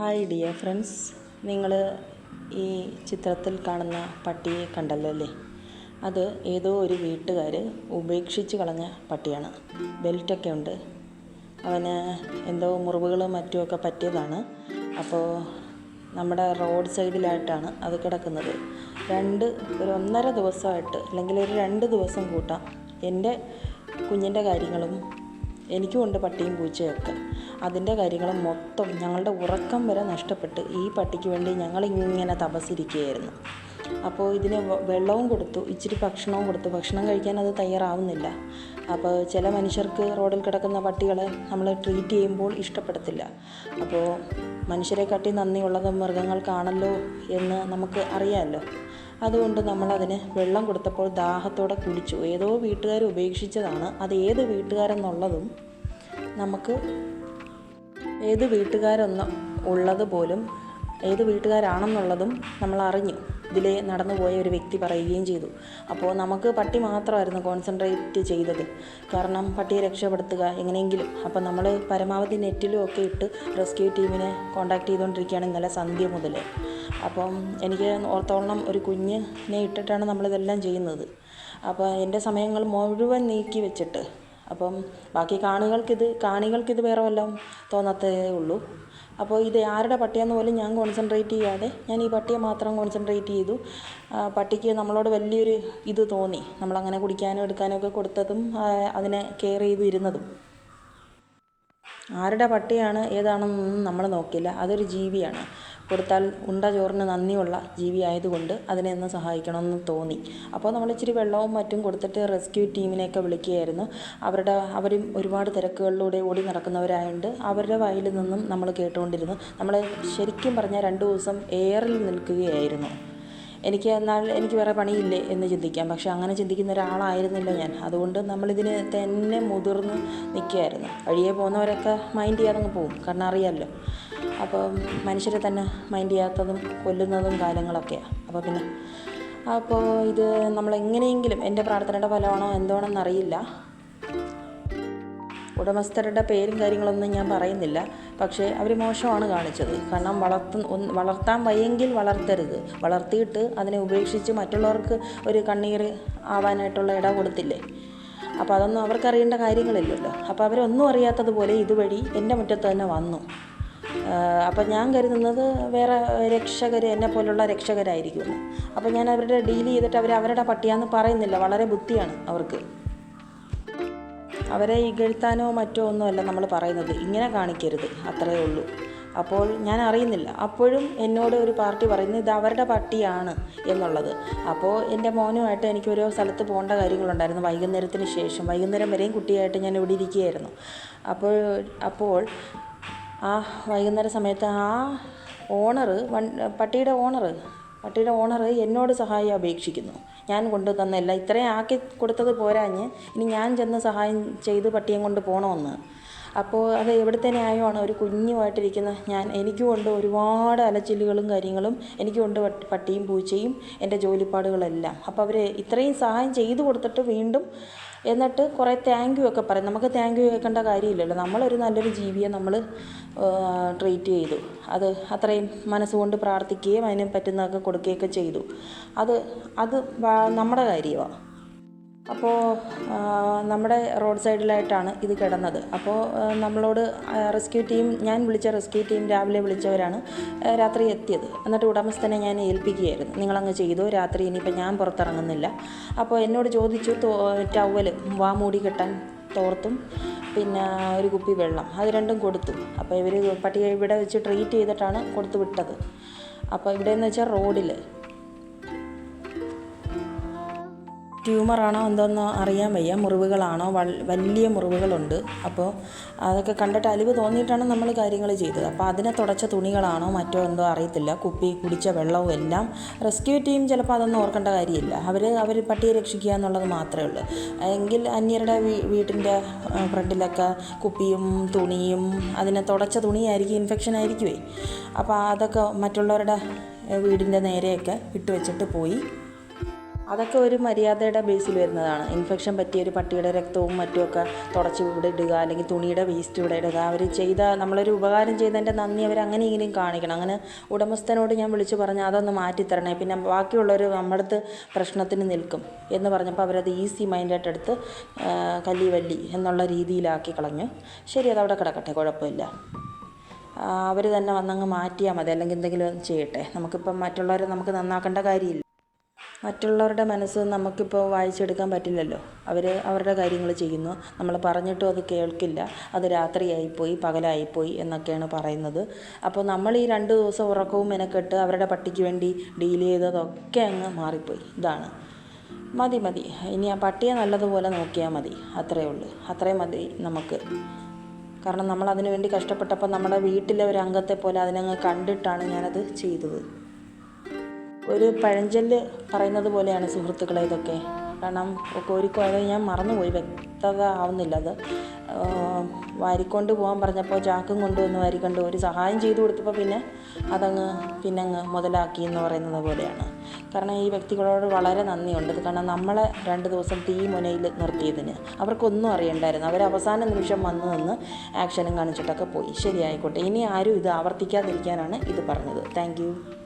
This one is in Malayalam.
ഹായ് ഡിയർ ഫ്രണ്ട്സ് നിങ്ങൾ ഈ ചിത്രത്തിൽ കാണുന്ന പട്ടിയെ കണ്ടല്ലോ അല്ലേ അത് ഏതോ ഒരു വീട്ടുകാർ ഉപേക്ഷിച്ച് കളഞ്ഞ പട്ടിയാണ്. ബെൽറ്റൊക്കെ ഉണ്ട്. അവന് എന്തോ മുറിവുകളും മറ്റുമൊക്കെ പറ്റിയതാണ്. അപ്പോൾ നമ്മുടെ റോഡ് സൈഡിലായിട്ടാണ് അത് കിടക്കുന്നത്. രണ്ട് ഒരു ഒന്നര ദിവസമായിട്ട് അല്ലെങ്കിൽ ഒരു രണ്ട് ദിവസം കൂട്ടാം എന്റെ കുഞ്ഞിന്റെ കാര്യങ്ങളും എനിക്കും ഉണ്ട് പട്ടിയും പൂച്ചയൊക്കെ. അതിന്റെ കാര്യങ്ങൾ മൊത്തം ഞങ്ങളുടെ ഉറക്കം വരെ നഷ്ടപ്പെട്ട് ഈ പട്ടിക്ക് വേണ്ടി ഞങ്ങളിങ്ങനെ തപസ്സിരിക്കുകയായിരുന്നു. അപ്പോൾ ഇതിന് വെള്ളവും കൊടുത്തു ഇച്ചിരി ഭക്ഷണവും കൊടുത്തു. ഭക്ഷണം കഴിക്കാൻ അത് തയ്യാറാവുന്നില്ല. അപ്പോൾ ചില മനുഷ്യർക്ക് റോഡിൽ കിടക്കുന്ന പട്ടികളെ നമ്മൾ ട്രീറ്റ് ചെയ്യുമ്പോൾ ഇഷ്ടപ്പെടത്തില്ല. അപ്പോൾ മനുഷ്യരെ കാട്ടി നന്ദിയുള്ളത് മൃഗങ്ങൾക്കാണല്ലോ എന്ന് നമുക്ക് അറിയാമല്ലോ. അതുകൊണ്ട് നമ്മളതിന് വെള്ളം കൊടുത്തപ്പോൾ ദാഹത്തോടെ കുടിച്ചു. ഏതോ വീട്ടുകാർ ഉപേക്ഷിച്ചതാണ്. അത് ഏത് വീട്ടുകാരെന്നുള്ളതും നമുക്ക് ഏത് വീട്ടുകാരെന്ന് ഉള്ളത് പോലും ഏത് വീട്ടുകാരാണെന്നുള്ളതും നമ്മൾ അറിഞ്ഞു. ഇതിലെ നടന്നു പോയ ഒരു വ്യക്തി പറയുകയും ചെയ്തു. അപ്പോൾ നമുക്ക് പട്ടി മാത്രമായിരുന്നു കോൺസെൻട്രേറ്റ് ചെയ്തത്. കാരണം പട്ടിയെ രക്ഷപ്പെടുത്തുക എങ്ങനെയെങ്കിലും. അപ്പോൾ നമ്മൾ പരമാവധി നെറ്റിലും ഒക്കെ ഇട്ട് റെസ്ക്യൂ ടീമിനെ കോൺടാക്ട് ചെയ്തുകൊണ്ടിരിക്കുകയാണ് ഇന്നലെ സന്ധ്യ മുതൽ അപ്പം എനിക്ക് ഓർത്തോളം ഒരു കുഞ്ഞിനെ ഇട്ടിട്ടാണ് നമ്മളിതെല്ലാം ചെയ്യുന്നത്. അപ്പോൾ എന്റെ സമയങ്ങൾ മുഴുവൻ നീക്കി വെച്ചിട്ട്. അപ്പം ബാക്കി കാണികൾക്കിത് കാണികൾക്കിത് വേറെ വല്ലതും തോന്നത്തേ ഉള്ളൂ. അപ്പോൾ ഇത് ആരുടെ പട്ടിയാന്ന് പോലും ഞാൻ കോൺസെൻട്രേറ്റ് ചെയ്യാതെ ഞാൻ ഈ പട്ടിയെ മാത്രം കോൺസെൻട്രേറ്റ് ചെയ്തു. പട്ടിക്ക് നമ്മളോട് വലിയൊരു ഇത് തോന്നി. നമ്മളങ്ങനെ കുടിക്കാനും എടുക്കാനും ഒക്കെ കൊടുത്തതും അതിനെ കെയർ ചെയ്ത് ഇരുന്നതും. ആരുടെ പട്ടിയാണ് ഏതാണെന്നൊന്നും നമ്മൾ നോക്കില്ല അതൊരു ജീവിയാണ്. കൊടുത്താൽ ഉണ്ട ചോറിന് നന്ദിയുള്ള ജീവി ആയതുകൊണ്ട് അതിനെ ഒന്ന് സഹായിക്കണമെന്ന് തോന്നി. അപ്പോൾ നമ്മൾ ഇച്ചിരി വെള്ളവും മറ്റും കൊടുത്തിട്ട് റെസ്ക്യൂ ടീമിനെയൊക്കെ വിളിക്കുകയായിരുന്നു. അവരുടെ അവരും ഒരുപാട് തിരക്കുകളിലൂടെ ഓടി നടക്കുന്നവരായതുകൊണ്ട് അവരുടെ വായിൽ നിന്നും നമ്മൾ കേട്ടുകൊണ്ടിരുന്നു. നമ്മൾ ശരിക്കും പറഞ്ഞാൽ രണ്ട് ദിവസം എയറിൽ നിൽക്കുകയായിരുന്നു. എനിക്ക് എന്നാൽ എനിക്ക് വേറെ പണിയില്ലേ എന്ന് ചിന്തിക്കാം. പക്ഷേ അങ്ങനെ ചിന്തിക്കുന്ന ഒരാളായിരുന്നില്ല ഞാൻ. അതുകൊണ്ട് നമ്മളിതിന് തന്നെ മുതിർന്ന് നിൽക്കുകയായിരുന്നു. വഴിയെ പോകുന്നവരൊക്കെ മൈൻഡ് ചെയ്യാതെ അങ്ങ് പോകും. കാരണം അറിയാമല്ലോ. അപ്പോൾ മനുഷ്യരെ തന്നെ മൈൻഡ് ചെയ്യാത്തതും കൊല്ലുന്നതും കാലങ്ങളൊക്കെയാണ് അപ്പോൾ പിന്നെ അപ്പോൾ ഇത് നമ്മൾ എങ്ങനെയെങ്കിലും എന്റെ പ്രാർത്ഥനയുടെ ഫലമാണോ എന്തോണെന്ന് അറിയില്ല. ഉടമസ്ഥരുടെ പേരും കാര്യങ്ങളൊന്നും ഞാൻ പറയുന്നില്ല. പക്ഷേ അവർ മോശമാണ് കാണിച്ചത്. കാരണം വളർത്ത വളർത്താൻ വയ്യെങ്കിൽ വളർത്തരുത്. വളർത്തിയിട്ട് അതിനെ ഉപേക്ഷിച്ച് മറ്റുള്ളവർക്ക് ഒരു കണ്ണീർ ആവാനായിട്ടുള്ള ഇട കൊടുത്തില്ലേ? അപ്പോൾ അതൊന്നും അവർക്കറിയേണ്ട കാര്യങ്ങളില്ലല്ലോ. അപ്പോൾ അവരൊന്നും അറിയാത്തതുപോലെ ഇതുവഴി എന്റെ മുറ്റത്ത് തന്നെ വന്നു. അപ്പം ഞാൻ കരുതുന്നത് വേറെ രക്ഷകർ എന്നെ പോലുള്ള രക്ഷകരായിരിക്കുമെന്ന്. അപ്പോൾ ഞാൻ അവരുടെ ഡീൽ ചെയ്തിട്ട് അവർ അവരുടെ പട്ടിയാന്ന് പറയുന്നില്ല. വളരെ ബുദ്ധിയാണ് അവർക്ക്. അവരെ ഇകഴ്ത്താനോ മറ്റോ ഒന്നുമല്ല നമ്മൾ പറയുന്നത്. ഇങ്ങനെ കാണിക്കരുത്. അത്രയേ ഉള്ളൂ. അപ്പോൾ ഞാൻ അറിയുന്നില്ല. അപ്പോഴും എന്നോട് ഒരു പാർട്ടി പറയുന്നത് ഇത് അവരുടെ പട്ടിയാണ് എന്നുള്ളത്. അപ്പോൾ എന്റെ മോനുമായിട്ട് എനിക്ക് ഓരോ സ്ഥലത്ത് പോകേണ്ട കാര്യങ്ങളുണ്ടായിരുന്നു. വൈകുന്നേരത്തിന് ശേഷം വൈകുന്നേരം വരെയും കുട്ടിയായിട്ട് ഞാൻ ഇവിടെ ഇരിക്കുകയായിരുന്നു. അപ്പോൾ അപ്പോൾ ആ വൈകുന്നേര സമയത്ത് ആ ഓണറ് വൺ പട്ടിയുടെ ഓണറ് പട്ടിയുടെ ഓണർ എന്നോട് സഹായം അപേക്ഷിക്കുന്നു. ഞാൻ കൊണ്ടു തന്നല്ല ഇത്രയും ആക്കി കൊടുത്തത് പോരാഞ്ഞ് ഇനി ഞാൻ ചെന്ന് സഹായം ചെയ്ത് പട്ടിയെ കൊണ്ട് പോകണമെന്ന് അപ്പോൾ അത് എവിടുത്തെ ന്യായമാണ് ഒരു കുഞ്ഞുമായിട്ടിരിക്കുന്ന ഞാൻ. എനിക്ക് കൊണ്ട് ഒരുപാട് അലച്ചിലുകളും കാര്യങ്ങളും. എനിക്ക് കൊണ്ട് പട്ടിയും പൂച്ചയും എന്റെ ജോലിപ്പാടുകളെല്ലാം. അപ്പോൾ അവർ ഇത്രയും സഹായം ചെയ്തു കൊടുത്തിട്ട് വീണ്ടും എന്നിട്ട് കുറേ താങ്ക് യു ഒക്കെ പറയും. നമുക്ക് താങ്ക് യു കേൾക്കേണ്ട കാര്യമില്ലല്ലോ. നമ്മളൊരു നല്ലൊരു ജീവിയെ നമ്മൾ ട്രീറ്റ് ചെയ്തു. അത് അത്രയും മനസ്സുകൊണ്ട് പ്രാർത്ഥിക്കുകയും അതിന് പറ്റുന്നതൊക്കെ കൊടുക്കുകയൊക്കെ ചെയ്തു. അത് അത് നമ്മുടെ കാര്യമാണ് അപ്പോൾ നമ്മുടെ റോഡ് സൈഡിലായിട്ടാണ് ഇത് കിടന്നത്. അപ്പോൾ നമ്മളോട് റെസ്ക്യൂ ടീം ഞാൻ വിളിച്ച റെസ്ക്യൂ ടീം രാവിലെ വിളിച്ചവരാണ് രാത്രി എത്തിയത്. എന്നിട്ട് ഉടമസ്ഥനെ ഞാൻ ഏൽപ്പിക്കുകയായിരുന്നു. നിങ്ങളങ്ങ് ചെയ്തു രാത്രി ഇനിയിപ്പോൾ ഞാൻ പുറത്തിറങ്ങുന്നില്ല. അപ്പോൾ എന്നോട് ചോദിച്ചു ടവൽ വാ മൂടി കെട്ടാൻ തോർത്തും പിന്നെ ഒരു കുപ്പി വെള്ളം അത് രണ്ടും കൊടുത്തു. അപ്പോൾ ഇവർ പട്ടിയെ ഇവിടെ വെച്ച് ട്രീറ്റ് ചെയ്തിട്ടാണ് കൊടുത്തു വിട്ടത്. അപ്പോൾ ഇവിടെ എന്ന് വെച്ചാൽ റോഡിൽ ട്യൂമറാണോ എന്തോന്നോ അറിയാൻ വയ്യ. മുറിവുകളാണോ? വലിയ മുറിവുകളുണ്ട്. അപ്പോൾ അതൊക്കെ കണ്ടിട്ട് അലിവ് തോന്നിയിട്ടാണ് നമ്മൾ കാര്യങ്ങൾ ചെയ്തത്. അപ്പോൾ അതിനെ തുടച്ച തുണികളാണോ മറ്റോ എന്തോ അറിയത്തില്ല. കുപ്പി കുടിച്ച വെള്ളവും എല്ലാം റെസ്ക്യൂ ടീം ചിലപ്പോൾ അതൊന്നും ഓർക്കേണ്ട കാര്യമില്ല. അവർ അവർ പട്ടിയെ രക്ഷിക്കുക എന്നുള്ളത് മാത്രമേ ഉള്ളൂ. എങ്കിൽ അന്യരുടെ വീട്ടിന്റെ ഫ്രണ്ടിലൊക്കെ കുപ്പിയും തുണിയും അതിനെ തുടച്ച തുണിയായിരിക്കും ഇൻഫെക്ഷൻ ആയിരിക്കുമേ അപ്പോൾ അതൊക്കെ മറ്റുള്ളവരുടെ വീടിന്റെ നേരെയൊക്കെ ഇട്ട് വെച്ചിട്ട് പോയി. അതൊക്കെ ഒരു മര്യാദയുടെ ബേസിൽ വരുന്നതാണ്. ഇൻഫെക്ഷൻ പറ്റിയ ഒരു പട്ടിയുടെ രക്തവും മറ്റുമൊക്കെ തുടച്ച് ഇവിടെ ഇടുക അല്ലെങ്കിൽ തുണിയുടെ വേസ്റ്റ് ഇവിടെ ഇടുക. അവർ ചെയ്ത നമ്മളൊരു ഉപകാരം ചെയ്തതിന്റെ നന്ദി അവർ അങ്ങനെ ഇങ്ങനെയും കാണിക്കണം. അങ്ങനെ ഉടമസ്ഥനോട് ഞാൻ വിളിച്ച് പറഞ്ഞു അതൊന്ന് മാറ്റിത്തരണേ പിന്നെ ബാക്കിയുള്ളവർ നമ്മുടെ അടുത്ത് പ്രശ്നത്തിന് നിൽക്കും. എന്ന് പറഞ്ഞപ്പോൾ അവരത് ഈസി മൈൻഡായിട്ട് എടുത്ത് കല്ലി വല്ലി എന്നുള്ള രീതിയിലാക്കി കളഞ്ഞു. ശരി അത് അവിടെ കിടക്കട്ടെ. കുഴപ്പമില്ല. അവർ തന്നെ വന്നങ്ങ് മാറ്റിയാൽ മതി. അല്ലെങ്കിൽ എന്തെങ്കിലും ചെയ്യട്ടെ. നമുക്കിപ്പം മറ്റുള്ളവരെ നമുക്ക് നന്നാക്കേണ്ട കാര്യമില്ല. മറ്റുള്ളവരുടെ മനസ്സ് നമുക്കിപ്പോൾ വായിച്ചെടുക്കാൻ പറ്റില്ലല്ലോ. അവർ അവരുടെ കാര്യങ്ങൾ ചെയ്യുന്നു. നമ്മൾ പറഞ്ഞിട്ടും അത് കേൾക്കില്ല. അത് രാത്രിയായിപ്പോയി പകലായിപ്പോയി എന്നൊക്കെയാണ് പറയുന്നത്. അപ്പോൾ നമ്മൾ ഈ രണ്ട് ദിവസം ഉറക്കവും മെനക്കെട്ട് അവരുടെ പട്ടിക്ക് വേണ്ടി ഡീൽ ചെയ്തതൊക്കെ അങ്ങ് മാറിപ്പോയി. ഇതാണ്. മതി മതി. ഇനി ആ പട്ടിയെ നല്ലതുപോലെ നോക്കിയാൽ മതി. അത്രയേ ഉള്ളൂ. അത്രയും മതി നമുക്ക്. കാരണം നമ്മൾ അതിനു വേണ്ടി കഷ്ടപ്പെട്ടപ്പോൾ നമ്മുടെ വീട്ടിലെ ഒരു അംഗത്തെ പോലെ അതിനങ്ങ് കണ്ടിട്ടാണ് ഞാനത് ചെയ്തത്. ഒരു പഴഞ്ചൊല്ല് പറയുന്നത് പോലെയാണ് സുഹൃത്തുക്കളെ ഇതൊക്കെ. കാരണം കോരിക്കോയത് ഞാൻ മറന്നുപോയി. വ്യക്തത ആവുന്നില്ല അത്. വാരിക്കൊണ്ട് പോകാൻ പറഞ്ഞപ്പോൾ ചാക്കും കൊണ്ടുവന്ന് വാരിക്കൊണ്ട് ഒരു സഹായം ചെയ്തു കൊടുത്തപ്പോൾ പിന്നെ അതങ്ങ് പിന്നെ അങ്ങ് മുതലാക്കി എന്ന് പറയുന്നത് പോലെയാണ്. കാരണം ഈ വ്യക്തികളോട് വളരെ നന്ദിയുണ്ട്. കാരണം നമ്മളെ രണ്ട് ദിവസം തീ മുനയിൽ നിർത്തിയതിന്. അവർക്കൊന്നും അറിയണ്ടായിരുന്നു. അവർ അവസാന നിമിഷം വന്നു നിന്ന് ആക്ഷനും കാണിച്ചിട്ടൊക്കെ പോയി. ശരിയായിക്കോട്ടെ. ഇനി ആരും ഇത് ആവർത്തിക്കാതിരിക്കാനാണ് ഇത് പറഞ്ഞത്. താങ്ക്